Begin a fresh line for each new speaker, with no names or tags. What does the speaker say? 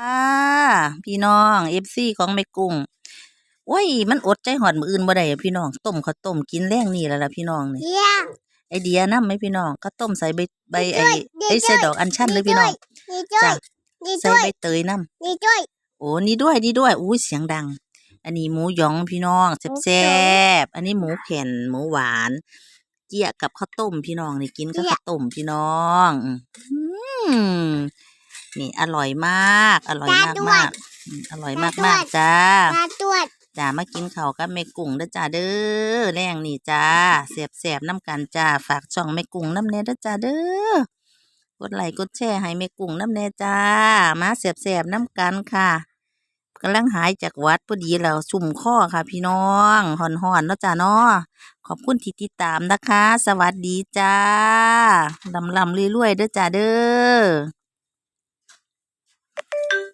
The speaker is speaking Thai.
อ่าพี่น้องเอฟซีของแม่กุ้งโอ้ย มันอดใจหอดมื้ออื่นบ่ได้อะพี่น้องต้มข้าวต้มกินแรงนี่แหละล่ะพี่น้องนี่
เยี่ยม
ไอเดียนำไหมพี่น้องข้าวต้มใส่ใบใบไอ้
ดีด้วย
ไอ้ยใส่ดอกอัญชันเลยพี่น้อง
ดีด้ว
จ้ะ
ยดี
ใส่
ด้วย
ใบเตยนำ
ดีด้วย
โอ้นี่ด้วยนี่ด้วยอุ้ยเสียงดัง อันนี้หมูหยองพี่น้องแซ่บๆอันนี้หมูแผ่นหมูหวานเจียกับข้าวต้มพี่น้องนี่กินกับข้าวต้มพี่น้อง อืม นี่อร่อยมาก อร่อยมากมากๆอืมอร่อยมากมากๆจ้า
ตาตรวจ
จ้ามากินข้าวกับแม่กุ้งเด้อจ้าเด้อแรงนี่จ้าแสบแสบๆน้ำกันจ้าฝากช่องแม่กุ้งน้ำแน่เด้อจ้าเด้อกดไลค์กดแชร์ให้แม่กุ้งน้ำแน่จ้า มาแสบแสบๆน้ำกันค่ะกำลังหายจากวัดพอดีแล้วชุ่มคอค่ะ พี่น้องหอนหอนๆเนาะจ้าเนาะขอบคุณที่ติดตามนะคะ สวัสดีจ้าลำลำๆรวยๆเด้อจ้าเด้อ